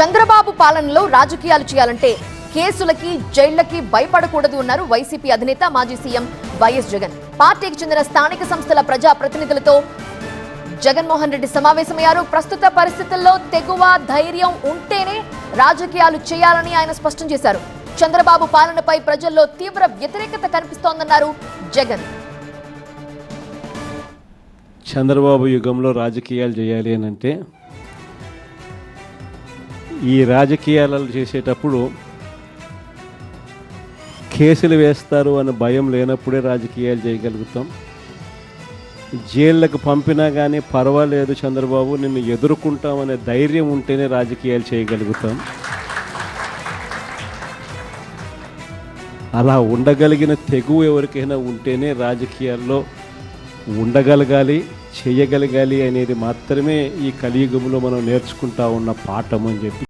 చంద్రబాబు పాలనలో రాజకీయాలు చేయాలంటే కేసులకి జైళ్ళకి భయపడకూడదు అన్నారు వైసీపీ అధినేత మాజీ సీఎం వైఎస్ జగన్. పార్టీకి చెందిన స్థానిక సంస్థల ప్రజా ప్రతినిధులతో జగన్మోహన్ రెడ్డి సమావేశమయ్యారు. ప్రస్తుత పరిస్థితుల్లో తెగువ ధైర్యం ఉంటేనే రాజకీయాలు చేయాలని ఆయన స్పష్టం చేశారు. చంద్రబాబు పాలనపై ప్రజల్లో తీవ్ర వ్యతిరేకత కనిపిస్తోందన్నారు జగన్. చంద్రబాబు యుగంలో రాజకీయాలు చేయాలి అని అంటే ఈ రాజకీయాలు చేసేటప్పుడు కేసులు వేస్తారు అనే భయం లేనప్పుడే రాజకీయాలు చేయగలుగుతాం. జైళ్ళకు పంపినా కానీ పర్వాలేదు చంద్రబాబు నిన్ను ఎదుర్కొంటామనే ధైర్యం ఉంటేనే రాజకీయాలు చేయగలుగుతాం. అలా ఉండగలిగిన తెగువ ఎవరికైనా ఉంటేనే రాజకీయాల్లో ఉండగలగాలి చేయగలగాలి అనేది మాత్రమే ఈ కలియుగంలో మనం నేర్చుకుంటా ఉన్న పాఠం అని చెప్పి